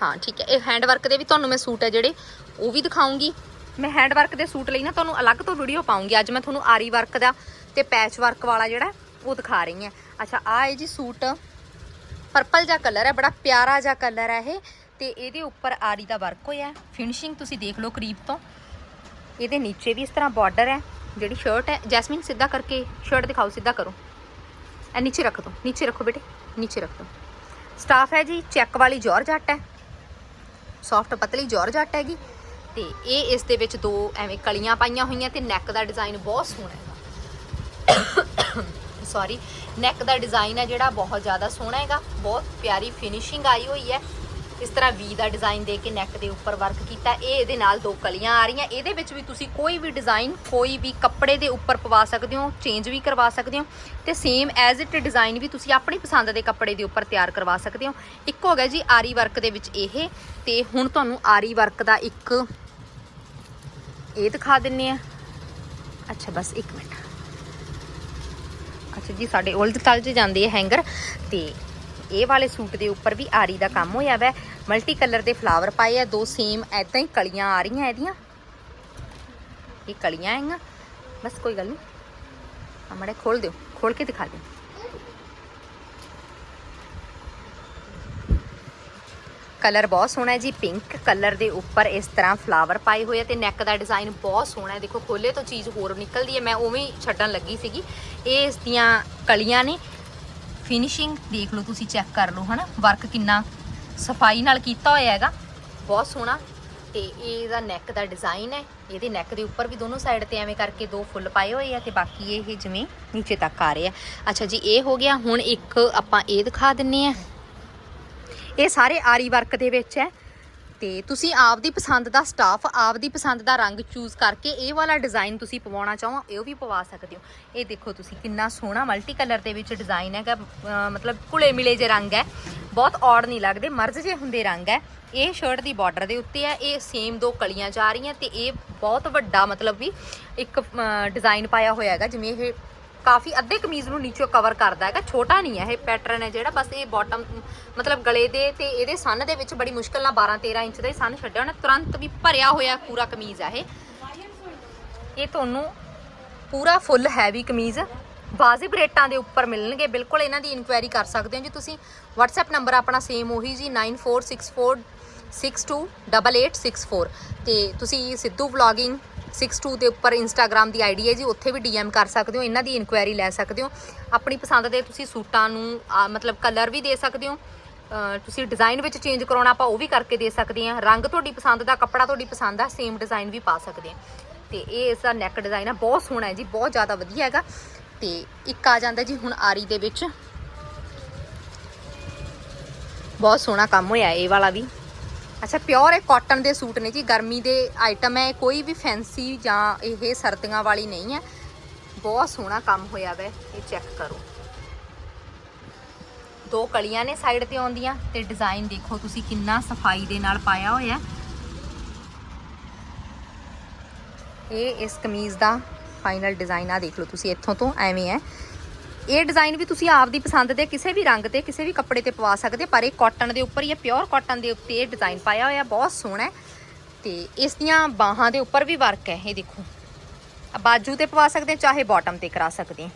ਹਾਂ, ਠੀਕ ਹੈ। ਇਹ ਹੈਂਡ ਵਰਕ ਦੇ ਵੀ ਤੁਹਾਨੂੰ ਮੈਂ ਸੂਟ ਹੈ ਜਿਹੜੇ, ਉਹ ਵੀ ਦਿਖਾਉਂਗੀ। ਮੈਂ ਹੈਂਡ ਵਰਕ ਦੇ ਸੂਟ ਲਈ ਨਾ ਤੁਹਾਨੂੰ ਅਲੱਗ ਤੋਂ ਵੀਡੀਓ ਪਾਉਂਗੀ। ਅੱਜ ਮੈਂ ਤੁਹਾਨੂੰ ਆਰੀ ਵਰਕ ਦਾ ਤੇ ਪੈਚ ਵਰਕ ਵਾਲਾ ਜਿਹੜਾ, ਉਹ ਦਿਖਾ ਰਹੀ ਹਾਂ। ਅੱਛਾ ਆ ਇਹ ਜੀ ਸੂਟ ਪਰਪਲ ਜਿਹਾ ਕਲਰ ਹੈ, ਬੜਾ ਪਿਆਰਾ ਜਿਹਾ ਕਲਰ ਹੈ ਇਹ। ਤੇ ਇਹਦੇ ਉੱਪਰ ਆਰੀ ਦਾ ਵਰਕ ਹੋਇਆ ਫਿਨਿਸ਼ਿੰਗ ਤੁਸੀਂ ਦੇਖ ਲਓ ਕਰੀਬ ਤੋਂ। ਇਹਦੇ ਨੀਚੇ ਵੀ ਇਸ ਤਰ੍ਹਾਂ ਬਾਰਡਰ ਹੈ। ਜਿਹੜੀ ਸ਼ਰਟ ਹੈ, ਜੈਸਮੀਨ ਸਿੱਧਾ ਕਰਕੇ ਸ਼ਰਟ ਦਿਖਾਓ, ਸਿੱਧਾ ਕਰੋ। ਇਹ ਨੀਚੇ ਰੱਖ ਦੋ, ਨੀਚੇ ਰੱਖੋ ਬੇਟੇ, ਨੀਚੇ ਰੱਖ ਦੋ। ਸਟਾਫ ਹੈ ਜੀ ਚੈੱਕ ਵਾਲੀ ਜੋਰਜੱਟ ਹੈ। ਸੌਫਟ ਪਤਲੀ ਜੋਰਜੱਟ ਹੈਗੀ। ਤੇ ਇਹ ਇਸ ਦੇ ਵਿੱਚ ਦੋ ਐਵੇਂ ਕਲੀਆਂ ਪਾਈਆਂ ਹੋਈਆਂ ਤੇ ਨੈਕ ਦਾ ਡਿਜ਼ਾਈਨ ਬਹੁਤ ਸੋਹਣਾ ਹੈਗਾ। [COUGHS] ਸੌਰੀ ਨੈਕ ਦਾ ਡਿਜ਼ਾਈਨ ਹੈ ਜਿਹੜਾ ਬਹੁਤ ਜ਼ਿਆਦਾ ਸੋਹਣਾ ਹੈਗਾ, ਬਹੁਤ ਪਿਆਰੀ ਫਿਨਿਸ਼ਿੰਗ ਆਈ ਹੋਈ ਹੈ। ਇਸ ਤਰ੍ਹਾਂ ਵੀ ਦਾ ਡਿਜ਼ਾਈਨ ਦੇ ਕੇ ਨੈਕ ਦੇ ਉੱਪਰ ਵਰਕ ਕੀਤਾ। ਇਹ ਇਹਦੇ ਨਾਲ ਦੋ ਕਲੀਆਂ ਆ ਰਹੀਆਂ। ਇਹਦੇ ਵਿੱਚ ਵੀ ਤੁਸੀਂ ਕੋਈ ਵੀ ਡਿਜ਼ਾਈਨ ਕੋਈ ਵੀ ਕੱਪੜੇ ਦੇ ਉੱਪਰ ਪਵਾ ਸਕਦੇ ਹੋ ਚੇਂਜ ਵੀ ਕਰਵਾ ਸਕਦੇ ਹੋ ਤੇ ਸੇਮ ਐਜ਼ ਇਟ ਡਿਜ਼ਾਈਨ ਵੀ ਤੁਸੀਂ ਆਪਣੀ ਪਸੰਦ ਦੇ ਕੱਪੜੇ ਦੇ ਉੱਪਰ ਤਿਆਰ ਕਰਵਾ ਸਕਦੇ ਹੋ। ਇੱਕ ਹੋ ਗਿਆ ਜੀ ਆਰੀ ਵਰਕ ਦੇ ਵਿੱਚ ਇਹ ਤੇ ਹੁਣ ਤੁਹਾਨੂੰ ਆਰੀ ਵਰਕ ਦਾ ਇੱਕ ਇਹ ਦਿਖਾ ਦਿੰਨੇ ਆ। ਅੱਛਾ, ਬਸ 1 ਮਿੰਟ। ਅੱਛਾ ਜੀ, ਸਾਡੇ ਉਲਟ ਤਲ 'ਚ ਜਾਂਦੇ ਆ ਹੈਂਗਰ ਤੇ ਇਹ ਵਾਲੇ ਸੂਟ ਦੇ ਉੱਪਰ ਵੀ ਆਰੀ ਦਾ ਕੰਮ ਹੋਇਆ ਵੈ। ਮਲਟੀ ਕਲਰ ਦੇ ਫਲਾਵਰ ਪਾਏ ਆ, ਦੋ ਸੇਮ ਐਦਾਂ ਹੀ ਕਲੀਆਂ ਆ ਰਹੀਆਂ ਇਹਦੀਆਂ। ਇਹ ਕਲੀਆਂ ਹੈਗੀਆਂ। ਬਸ ਕੋਈ ਗੱਲ ਨਹੀਂ ਹਮਾਰੇ ਖੋਲ ਦਿਓ। ਖੋਲ ਕੇ ਦਿਖਾ ਦਿਓ। ਕਲਰ ਬਹੁਤ ਸੋਹਣਾ ਹੈ ਜੀ। ਪਿੰਕ ਕਲਰ ਦੇ ਉੱਪਰ ਇਸ ਤਰ੍ਹਾਂ ਫਲਾਵਰ ਪਾਏ ਹੋਏ ਆ ਤੇ ਨੈਕ ਦਾ ਡਿਜ਼ਾਈਨ ਬਹੁਤ ਸੋਹਣਾ ਹੈ। ਦੇਖੋ, ਖੋਲੇ ਤੋਂ ਚੀਜ਼ ਹੋਰ ਨਿਕਲਦੀ ਹੈ। ਮੈਂ ਉਵੇਂ ਛੱਡਣ ਲੱਗੀ ਸੀਗੀ। ਇਹ ਇਸ ਦੀਆਂ ਕਲੀਆਂ ਨੇ। ਫਿਨਿਸ਼ਿੰਗ ਦੇਖ ਲਓ ਤੁਸੀਂ ਚੈੱਕ ਕਰ ਲਓ, ਹਨਾ? ਵਰਕ ਕਿੰਨਾ ਸਫ਼ਾਈ ਨਾਲ ਕੀਤਾ ਹੋਇਆ ਹੈਗਾ। ਬਹੁਤ ਸੋਹਣਾ। ਤੇ ਇਹ ਇਹਦਾ ਨੈਕ ਦਾ ਡਿਜ਼ਾਈਨ ਹੈ। ਇਹਦੇ ਨੈਕ ਦੇ ਉੱਪਰ ਵੀ ਦੋਨੋਂ ਸਾਈਡ ਤੇ ਐਵੇਂ ਕਰਕੇ ਦੋ ਫੁੱਲ ਪਾਏ ਹੋਏ ਆ ਤੇ ਬਾਕੀ ਇਹ ਜਿਵੇਂ ਨੀਚੇ ਤੱਕ ਆ ਰਹੇ ਆ। ਅੱਛਾ ਜੀ, ਇਹ ਹੋ ਗਿਆ। ਹੁਣ ਇੱਕ ਆਪਾਂ ਇਹ ਦਿਖਾ ਦਿੰਨੇ ਆ। ਇਹ ਸਾਰੇ ਆਰੀ ਵਰਕ ਦੇ ਵਿੱਚ ਹੈ। ਤੇ ਤੁਸੀਂ ਆਪਦੀ ਪਸੰਦ ਦਾ ਸਟਾਫ, ਆਪਦੀ ਪਸੰਦ ਦਾ ਰੰਗ ਚੂਜ਼ ਕਰਕੇ ਇਹ ਵਾਲਾ ਡਿਜ਼ਾਈਨ ਤੁਸੀਂ ਪਵਾਉਣਾ ਚਾਹੋ, ਇਹ ਵੀ ਪਵਾ ਸਕਦੇ ਹੋ। ਇਹ ਦੇਖੋ ਤੁਸੀਂ ਕਿੰਨਾ ਸੋਹਣਾ ਮਲਟੀ ਕਲਰ ਦੇ ਵਿੱਚ ਡਿਜ਼ਾਈਨ ਹੈਗਾ ਮਤਲਬ ਕੁਲੇ ਮਿਲੇ ਜੇ ਰੰਗ ਹੈ। ਬਹੁਤ ਔੜ ਨਹੀਂ ਲੱਗਦੇ, ਮਰਜ਼ ਜੇ ਹੁੰਦੇ ਰੰਗ ਹੈ। ਇਹ ਸ਼ਰਟ ਦੀ ਬਾਰਡਰ ਦੇ ਉੱਤੇ ਹੈ, ਇਹ ਸੇਮ ਦੋ ਕਲੀਆਂ ਜਾ ਰਹੀਆਂ ਤੇ ਇਹ ਬਹੁਤ ਵੱਡਾ ਮਤਲਬ ਵੀ ਇੱਕ ਡਿਜ਼ਾਈਨ ਪਾਇਆ ਹੋਇਆ ਹੈਗਾ, ਜਿਵੇਂ ਇਹ ਕਾਫੀ ਅੱਧੇ ਕਮੀਜ਼ ਨੂੰ ਨੀਚੇ ਕਵਰ ਕਰਦਾ ਹੈਗਾ। ਛੋਟਾ ਨਹੀਂ ਹੈ, ਇਹ ਪੈਟਰਨ ਹੈ ਜਿਹੜਾ। ਬਸ ਇਹ ਬਾਟਮ ਮਤਲਬ ਗਲੇ ਦੇ ਤੇ ਇਹਦੇ ਸਨ ਦੇ ਵਿੱਚ ਬੜੀ ਮੁਸ਼ਕਲ ਨਾਲ 12 13 ਇੰਚ ਦਾ ਹੀ ਸਨ ਛੱਡਿਆ ਉਹਨੇ ਤੁਰੰਤ ਵੀ ਭਰਿਆ ਹੋਇਆ ਪੂਰਾ ਕਮੀਜ਼ ਆ ਇਹ। ਇਹ ਤੁਹਾਨੂੰ ਪੂਰਾ ਫੁੱਲ ਹੈਵੀ ਕਮੀਜ਼ ਵਾਜਿਬ ਰੇਟਾਂ ਦੇ ਉੱਪਰ ਮਿਲਣਗੇ। ਬਿਲਕੁਲ ਇਹਨਾਂ ਦੀ ਇਨਕੁਆਇਰੀ ਕਰ ਸਕਦੇ ਹੋ ਜੀ ਤੁਸੀਂ। WhatsApp ਨੰਬਰ ਆਪਣਾ ਸੇਮ ਉਹੀ ਜੀ 9464628864 ਤੇ ਤੁਸੀਂ ਸਿੱਧੂ ਵਲੌਗਿੰਗ 62 ਦੇ ਉੱਪਰ ਇੰਸਟਾਗ੍ਰam ਦੀ ਆਈਡੀ ਹੈ ਜੀ ਉੱਥੇ ਵੀ ਡੀਐਮ ਕਰ ਸਕਦੇ ਹੋ ਇਹਨਾਂ ਦੀ ਇਨਕੁਆਇਰੀ ਲੈ ਸਕਦੇ ਹੋ। ਆਪਣੀ ਪਸੰਦ ਦੇ ਤੁਸੀਂ ਸੂਟਾਂ ਨੂੰ ਆ, ਮਤਲਬ ਕਲਰ ਵੀ ਦੇ ਸਕਦੇ ਹੋ। ਤੁਸੀਂ ਡਿਜ਼ਾਈਨ ਵਿੱਚ ਚੇਂਜ ਕਰਾਉਣਾ ਆਪਾਂ ਉਹ ਵੀ ਕਰਕੇ ਦੇ ਸਕਦੇ ਹਾਂ। ਰੰਗ ਤੁਹਾਡੀ ਪਸੰਦ ਦਾ ਕੱਪੜਾ ਤੁਹਾਡੀ ਪਸੰਦ ਦਾ ਸੇਮ ਡਿਜ਼ਾਈਨ ਵੀ ਪਾ ਸਕਦੇ ਹਾਂ। ਤੇ ਇਹ ਇਸ ਦਾ ਨੈਕ ਡਿਜ਼ਾਈਨ ਆ ਬਹੁਤ ਸੋਹਣਾ ਹੈ ਜੀ ਬਹੁਤ ਜ਼ਿਆਦਾ ਵਧੀਆ ਹੈਗਾ। ਤੇ ਇੱਕ ਆ ਜਾਂਦਾ ਜੀ ਹੁਣ ਆਰੀ ਦੇ ਵਿੱਚ। ਬਹੁਤ ਸੋਹਣਾ ਕੰਮ ਹੋਇਆ ਇਹ ਵਾਲਾ ਵੀ। ਅੱਛਾ ਪਿਓਰ ਇਹ ਕਾਟਨ ਦੇ ਸੂਟ ਨੇ ਜੀ, ਗਰਮੀ ਦੇ ਆਈਟਮ ਹੈ ਕੋਈ ਵੀ ਫੈਂਸੀ ਜਾਂ ਇਹ ਸਰਦੀਆਂ ਵਾਲੀ ਨਹੀਂ ਹੈ। ਬਹੁਤ ਸੋਹਣਾ ਕੰਮ ਹੋਇਆ ਵੈ, ਇਹ ਚੈੱਕ ਕਰੋ। ਦੋ ਕਲੀਆਂ ਨੇ ਸਾਈਡ ਤੇ ਆਉਂਦੀਆਂ ਤੇ ਡਿਜ਼ਾਈਨ ਦੇਖੋ ਤੁਸੀਂ ਕਿੰਨਾ ਸਫ਼ਾਈ ਦੇ ਨਾਲ ਪਾਇਆ ਹੋਇਆ। ਇਹ ਇਸ ਕਮੀਜ਼ ਦਾ ਫਾਈਨਲ ਡਿਜ਼ਾਈਨ ਆ, ਦੇਖ ਲਓ ਤੁਸੀਂ ਇੱਥੋਂ ਤੋਂ, ਐਵੇਂ ਹੈ। ਇਹ ਡਿਜ਼ਾਈਨ ਵੀ ਤੁਸੀਂ ਆਪ ਦੀ ਪਸੰਦ ਦੇ ਕਿਸੇ ਵੀ ਰੰਗ ਤੇ, ਕਿਸੇ ਵੀ ਕੱਪੜੇ ਤੇ ਪਵਾ ਸਕਦੇ, ਪਰ ਇਹ ਕਾਟਨ ਦੇ ਉੱਪਰ ਹੀ ਪਿਓਰ ਕਾਟਨ ਦੇ ਉੱਤੇ ਇਹ ਡਿਜ਼ਾਈਨ ਪਾਇਆ ਹੋਇਆ, ਬਹੁਤ ਸੋਹਣਾ ਹੈ। ਤੇ ਇਸ ਦੀਆਂ ਬਾਹਾਂ ਦੇ ਉੱਪਰ ਵੀ ਵਰਕ ਹੈ, ਇਹ ਦੇਖੋ। ਬਾਜੂ ਤੇ ਪਵਾ ਸਕਦੇ ਚਾਹੇ ਬਾਟਮ ਤੇ ਕਰਾ ਸਕਦੇ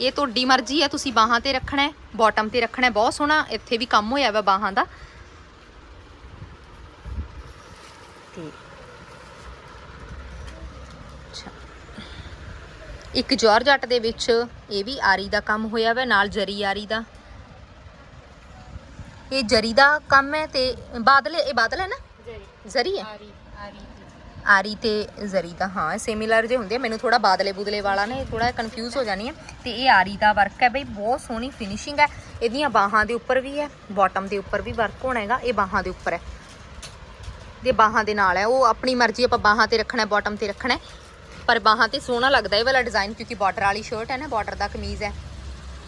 ਇਹ ਤੁਹਾਡੀ ਮਰਜ਼ੀ ਹੈ, ਤੁਸੀਂ ਬਾਹਾਂ ਤੇ ਰੱਖਣਾ ਹੈ ਬਾਟਮ ਤੇ ਰੱਖਣਾ ਬਹੁਤ ਸੋਹਣਾ, ਇੱਥੇ ਵੀ ਕੰਮ ਹੋਇਆ ਵਾ ਬਾਹਾਂ ਦਾ। ਇੱਕ ਜਾਰਜਟ ਦੇ ਵਿੱਚ ਇਹ ਵੀ ਆਰੀ ਦਾ ਕੰਮ ਹੋਇਆ ਵਾ ਨਾਲ ਜਰੀ ਆਰੀ ਦਾ। ਇਹ ਜਰੀ ਦਾ ਕੰਮ ਹੈ ਤੇ ਬਾਦਲ ਇਹ ਬਾਦਲ ਹੈ ਨਾ? ਜ਼ਰੀ। ਹੈ? ਆਰੀ ਤੇ। ਜ਼ਰੀ ਦਾ ਹਾਂ ਸਿਮਿਲਰ ਜੇ ਹੁੰਦੇ ਮੈਨੂੰ ਥੋੜਾ ਬਾਦਲੇ ਬੁਦਲੇ ਵਾਲਾ ਨੇ ਥੋੜਾ ਕਨਫਿਊਜ਼ ਹੋ ਜਾਣੀ ਹੈ ਤੇ ਇਹ ਆਰੀ ਦਾ ਵਰਕ ਹੈ ਬਈ ਬਹੁਤ ਸੋਹਣੀ ਫਿਨਿਸ਼ਿੰਗ ਹੈ। ਇਹਦੀਆਂ ਬਾਹਾਂ ਦੇ ਉੱਪਰ ਵੀ ਹੈ ਬਾਟਮ ਦੇ ਉੱਪਰ ਵੀ ਵਰਕ ਹੋਣਾ ਹੈਗਾ ਇਹ ਬਾਹਾਂ ਦੇ ਉੱਪਰ ਹੈ। ਦੇ ਬਾਹਾਂ ਦੇ ਨਾਲ ਹੈ ਉਹ ਆਪਣੀ ਮਰਜ਼ੀ ਆਪਾਂ ਬਾਹਾਂ ਤੇ ਰੱਖਣਾ ਬਾਟਮ ਤੇ ਰੱਖਣਾ ਹੈ। ਪਰ ਬਾਹਾਂ ਤੇ ਸੋਹਣਾ ਲੱਗਦਾ ਇਹ ਵਾਲਾ ਡਿਜ਼ਾਈਨ ਕਿਉਂਕਿ ਬਾਰਡਰ ਵਾਲੀ ਸ਼ਰਟ ਹੈ ਨਾ ਬਾਰਡਰ ਦਾ ਕਮੀਜ਼ ਹੈ।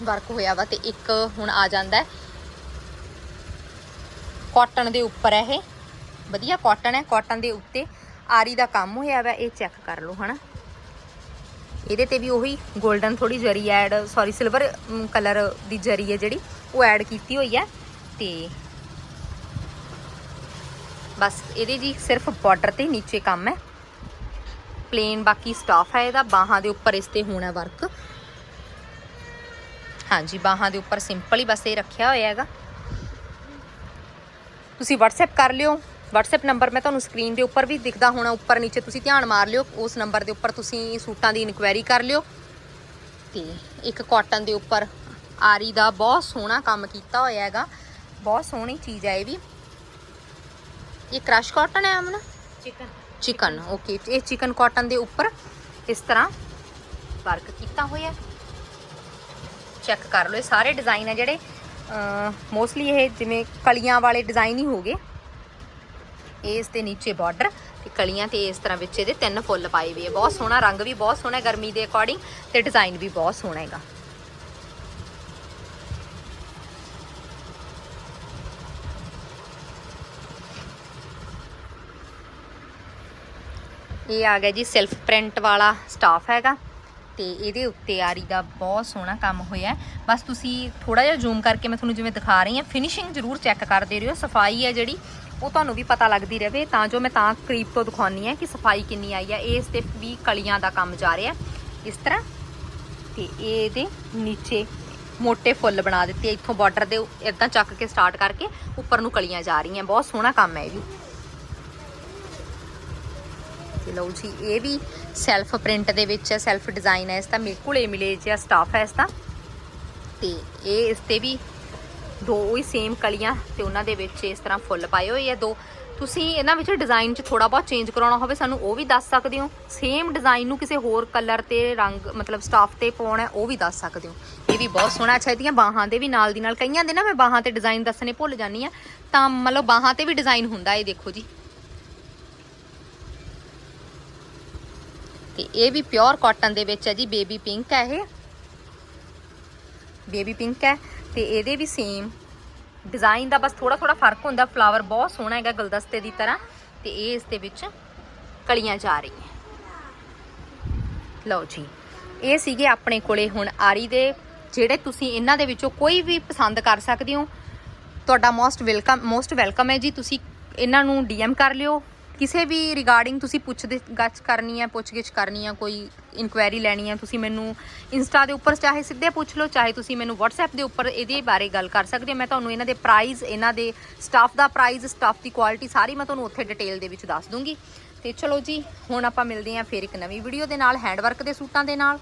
ਵਰਕ ਹੋਇਆ ਵਾ ਤੇ ਇੱਕ ਹੁਣ ਆ ਜਾਂਦਾ ਹੈ। ਕਾਟਨ ਦੇ ਉੱਪਰ ਹੈ ਇਹ। ਵਧੀਆ ਕਾਟਨ ਹੈ ਕਾਟਨ ਦੇ ਉੱਤੇ ਆਰੀ ਦਾ ਕੰਮ ਹੋਇਆ ਵਾ, ਇਹ ਚੈੱਕ ਕਰ ਲਓ, ਹਨਾ। ਇਹਦੇ ਤੇ ਵੀ ਉਹੀ 골ਡਨ ਥੋੜੀ ਜਰੀ ਐਡ ਸੌਰੀ ਸਿਲਵਰ ਕਲਰ ਦੀ ਜਰੀ ਹੈ ਜਿਹੜੀ, ਉਹ ਐਡ ਕੀਤੀ ਹੋਈ ਹੈ ਤੇ ਬਸ, ਇਹਦੇ ਜੀ ਸਿਰਫ ਬਾਰਡਰ ਤੇ ਨੀਚੇ ਕੰਮ ਹੈ। ਪਲੇਨ, ਬਾਕੀ ਸਟਾਫ ਹੈ ਇਹਦਾ। ਬਾਹਾਂ ਦੇ ਉੱਪਰ ਇਸ ਤੇ ਹੋਣਾ ਵਰਕ ਹਾਂਜੀ, ਬਾਹਾਂ ਦੇ ਉੱਪਰ ਸਿੰਪਲ ਹੀ ਬਸ ਇਹ ਰੱਖਿਆ ਹੋਇਆ ਹੈਗਾ। ਤੁਸੀਂ WhatsApp ਕਰ ਲਿਓ। WhatsApp ਨੰਬਰ ਮੈਂ ਤੁਹਾਨੂੰ ਸਕਰੀਨ ਦੇ ਉੱਪਰ ਵੀ ਦਿਖਦਾ ਹੋਣਾ, ਉੱਪਰ ਨੀਚੇ ਤੁਸੀਂ ਧਿਆਨ ਮਾਰ ਲਿਓ। ਉਸ ਨੰਬਰ ਦੇ ਉੱਪਰ ਤੁਸੀਂ ਸੂਟਾਂ ਦੀ ਇਨਕੁਆਇਰੀ ਕਰ ਲਿਓ। ਤੇ ਇੱਕ ਕਾਟਨ ਦੇ ਉੱਪਰ ਆਰੀ ਦਾ ਬਹੁਤ ਸੋਹਣਾ ਕੰਮ ਕੀਤਾ ਹੋਇਆ ਹੈਗਾ। ਬਹੁਤ ਸੋਹਣੀ ਚੀਜ਼ ਹੈ ਇਹ ਵੀ। ਇਹ ਕ੍ਰਸ਼ ਕਾਟਨ ਹੈ ਅਮਨ? ਚਿਕਨ ਚਿਕਨ ਓਕੇ ਇਹ ਚਿਕਨ ਕਾਟਨ ਦੇ ਉੱਪਰ ਇਸ ਤਰ੍ਹਾਂ ਵਰਕ ਕੀਤਾ ਹੋਇਆ ਚੈੱਕ ਕਰ ਲਓ, ਇਹ ਸਾਰੇ ਡਿਜ਼ਾਈਨ ਆ ਜਿਹੜੇ ਮੋਸਟਲੀ ਇਹ ਜਿਵੇਂ ਕਲੀਆਂ ਵਾਲੇ ਡਿਜ਼ਾਈਨ ਹੀ ਹੋਗੇ ਇਸ ਦੇ ਨੀਚੇ ਬਾਰਡਰ ਤੇ ਕਲੀਆਂ ਤੇ ਇਸ ਤਰ੍ਹਾਂ ਵਿੱਚ ਇਹਦੇ ਤਿੰਨ ਫੁੱਲ ਪਾਏ ਹੋਏ ਆ। ਬਹੁਤ ਸੋਹਣਾ, ਰੰਗ ਵੀ ਬਹੁਤ ਸੋਹਣਾ ਗਰਮੀ ਦੇ ਅਕੋਰਡਿੰਗ ਤੇ ਡਿਜ਼ਾਈਨ ਵੀ ਬਹੁਤ ਸੋਹਣਾ ਹੈਗਾ। ਇਹ ਆ ਗਿਆ ਜੀ ਸੈਲਫ ਪ੍ਰਿੰਟ ਵਾਲਾ ਸਟਾਫ ਹੈਗਾ ਤੇ ਇਹਦੇ ਉੱਤੇ ਆਰੀ ਦਾ ਬਹੁਤ ਸੋਹਣਾ ਕੰਮ ਹੋਇਆ ਬਸ ਤੁਸੀਂ ਥੋੜਾ ਜਿਹਾ ਜ਼ੂਮ ਕਰਕੇ ਮੈਂ ਤੁਹਾਨੂੰ ਜਿਵੇਂ ਦਿਖਾ ਰਹੀ ਹਾਂ ਫਿਨਿਸ਼ਿੰਗ ਜ਼ਰੂਰ ਚੈੱਕ ਕਰਦੇ ਰਹੋ, ਸਫ਼ਾਈ ਹੈ ਜਿਹੜੀ, ਉਹ ਤੁਹਾਨੂੰ ਵੀ ਪਤਾ ਲੱਗਦੀ ਰਹੇ ਤਾਂ ਜੋ ਮੈਂ ਤਾਂ ਕਰੀਬ ਤੋਂ ਦਿਖਾਉਣੀ ਹੈ ਕਿ ਸਫ਼ਾਈ ਕਿੰਨੀ ਆਈ ਹੈ। ਇਸ ਤੇ ਵੀ ਕਲੀਆਂ ਦਾ ਕੰਮ ਜਾ ਰਿਹਾ ਇਸ ਤਰ੍ਹਾਂ ਤੇ ਇਹਦੇ ਨੀਚੇ ਮੋٹے ਫੁੱਲ ਬਣਾ ਦਿੱਤੇ ਇੱਥੋਂ ਬਾਰਡਰ ਦੇ ਇਦਾਂ ਚੱਕ ਕੇ ਸਟਾਰਟ ਕਰਕੇ ਉੱਪਰ ਨੂੰ ਕਲੀਆਂ ਜਾ ਰਹੀਆਂ। ਬਹੁਤ ਸੋਹਣਾ ਕੰਮ ਹੈ ਇਹ ਵੀ। ਲਓ ਜੀ, ਇਹ ਵੀ ਸੈਲਫ ਪ੍ਰਿੰਟ ਦੇ ਵਿੱਚ ਹੈ ਸੈਲਫ ਡਿਜ਼ਾਈਨ ਹੈ, ਇਸ ਦਾ ਮੇਰੇ ਕੋਲ ਇਹ ਮਿਲੇ ਜਿਹਾ ਸਟਾਫ ਹੈ ਇਸ ਦਾ ਤੇ ਇਹ ਇਸ ਤੇ ਵੀ ਦੋ ਹੀ ਸੇਮ ਕਲੀਆਂ, ਤੇ ਉਹਨਾਂ ਦੇ ਵਿੱਚ ਇਸ ਤਰ੍ਹਾਂ ਫੁੱਲ ਪਾਏ ਹੋਏ ਆ ਦੋ। ਤੁਸੀਂ ਇਹਨਾਂ ਵਿੱਚ ਡਿਜ਼ਾਈਨ 'ਚ ਥੋੜਾ ਬਹੁਤ ਚੇਂਜ ਕਰਾਉਣਾ ਹੋਵੇ, ਸਾਨੂੰ ਉਹ ਵੀ ਦੱਸ ਸਕਦੇ ਹੋ। ਸੇਮ ਡਿਜ਼ਾਈਨ ਨੂੰ ਕਿਸੇ ਹੋਰ ਕਲਰ ਤੇ ਰੰਗ, ਮਤਲਬ ਸਟਾਫ ਤੇ ਪਾਉਣਾ ਉਹ ਵੀ ਦੱਸ ਸਕਦੇ ਹੋ। ਇਹ ਵੀ ਬਹੁਤ ਸੋਹਣਾ, ਅੱਛਾ, ਇਹਦੀਆਂ ਬਾਹਾਂ ਦੇ ਵੀ ਨਾਲ ਦੀ ਨਾਲ, ਕਈਆਂ ਦੇ ਨਾ ਮੈਂ ਬਾਹਾਂ ਤੇ ਡਿਜ਼ਾਈਨ ਦੱਸਣੇ ਭੁੱਲ ਜਾਂਦੀ ਆ ਤਾਂ ਮਤਲਬ ਬਾਹਾਂ ਤੇ ਵੀ ਡਿਜ਼ਾਈਨ ਹੁੰਦਾ, ਇਹ ਦੇਖੋ ਜੀ। ਤੇ ਇਹ ਵੀ ਪਿਓਰ ਕਾਟਨ ਦੇ ਵਿੱਚ ਹੈ ਜੀ, ਬੇਬੀ ਪਿੰਕ ਹੈ ਇਹ। ਬੇਬੀ ਪਿੰਕ ਹੈ ਤੇ ਇਹਦੇ ਵੀ ਸੇਮ ਡਿਜ਼ਾਈਨ ਦਾ ਬਸ ਥੋੜਾ ਥੋੜਾ ਫ਼ਰਕ ਹੁੰਦਾ ਫਲਾਵਰ ਬਹੁਤ ਸੋਹਣਾ ਹੈਗਾ ਗੁਲਦਸਤੇ ਦੀ ਤਰ੍ਹਾਂ ਤੇ ਇਹ ਇਸ ਦੇ ਵਿੱਚ ਕਲੀਆਂ ਜਾ ਰਹੀਆਂ। ਲਓ ਜੀ, ਇਹ ਸੀਗੇ ਆਪਣੇ ਕੋਲੇ ਹੁਣ ਆਰੀ ਦੇ, ਜਿਹੜੇ ਤੁਸੀਂ ਇਹਨਾਂ ਦੇ ਵਿੱਚੋਂ ਕੋਈ ਵੀ ਪਸੰਦ ਕਰ ਸਕਦੇ ਹੋ। ਤੁਹਾਡਾ ਮੋਸਟ ਵੈਲਕਮ ਮੋਸਟ ਵੈਲਕਮ ਹੈ ਜੀ, ਤੁਸੀਂ ਇਹਨਾਂ ਨੂੰ ਡੀਐਮ ਕਰ ਲਿਓ। ਕਿਸੇ ਵੀ ਰਿਗਾਰਡਿੰਗ ਤੁਸੀਂ ਪੁੱਛਦੇ ਗੱਛ ਕਰਨੀ ਹੈ ਪੁੱਛਗਿੱਛ ਕਰਨੀ ਹੈ ਕੋਈ ਇਨਕੁਆਇਰੀ ਲੈਣੀ ਹੈ ਤੁਸੀਂ ਮੈਨੂੰ ਇੰਸਟਾ ਦੇ ਉੱਪਰ ਚਾਹੇ ਸਿੱਧੇ ਪੁੱਛ ਲਓ, ਚਾਹੇ ਤੁਸੀਂ ਮੈਨੂੰ WhatsApp ਦੇ ਉੱਪਰ ਇਹਦੇ ਬਾਰੇ ਗੱਲ ਕਰ ਸਕਦੇ ਹੋ ਮੈਂ ਤੁਹਾਨੂੰ ਇਹਨਾਂ ਦੇ ਪ੍ਰਾਈਸ ਇਹਨਾਂ ਦੇ ਸਟਾਫ ਦਾ ਪ੍ਰਾਈਸ ਸਟਾਫ ਦੀ ਕੁਆਲਿਟੀ ਸਾਰੀ ਮੈਂ ਤੁਹਾਨੂੰ ਉੱਥੇ ਡਿਟੇਲ ਦੇ ਵਿੱਚ ਦੱਸ ਦੂੰਗੀ। ਤੇ ਚਲੋ ਜੀ, ਹੁਣ ਆਪਾਂ ਮਿਲਦੇ ਹਾਂ ਫਿਰ ਇੱਕ ਨਵੀਂ ਵੀਡੀਓ ਦੇ ਨਾਲ ਹੈਂਡਵਰਕ ਦੇ ਸੂਟਾਂ ਦੇ ਨਾਲ।